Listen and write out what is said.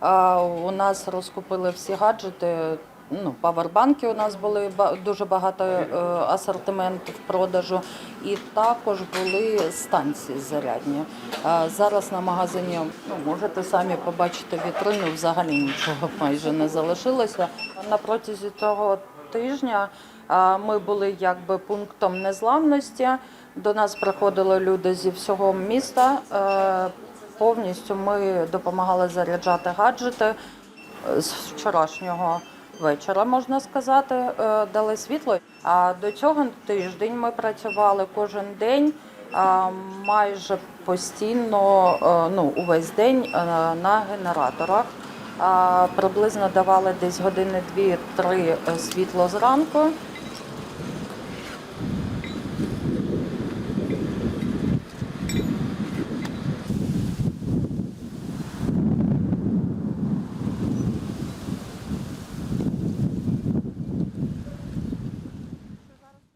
У нас розкупили всі гаджети. Ну, павербанки у нас були дуже багато е, асортименту в продажу, і також були станції зарядні. Зараз на магазині ну, можете самі побачити вітрину, взагалі нічого майже не залишилося. На протязі того тижня ми були якби пунктом незламності. До нас приходили люди зі всього міста. Е, Повністю ми допомагали заряджати гаджети з вчорашнього вечора, можна сказати, е, дали світло. А до цього тиждень ми працювали кожен день, майже постійно, е, ну увесь день е, на генераторах. Приблизно давали десь години дві-три е, світло зранку.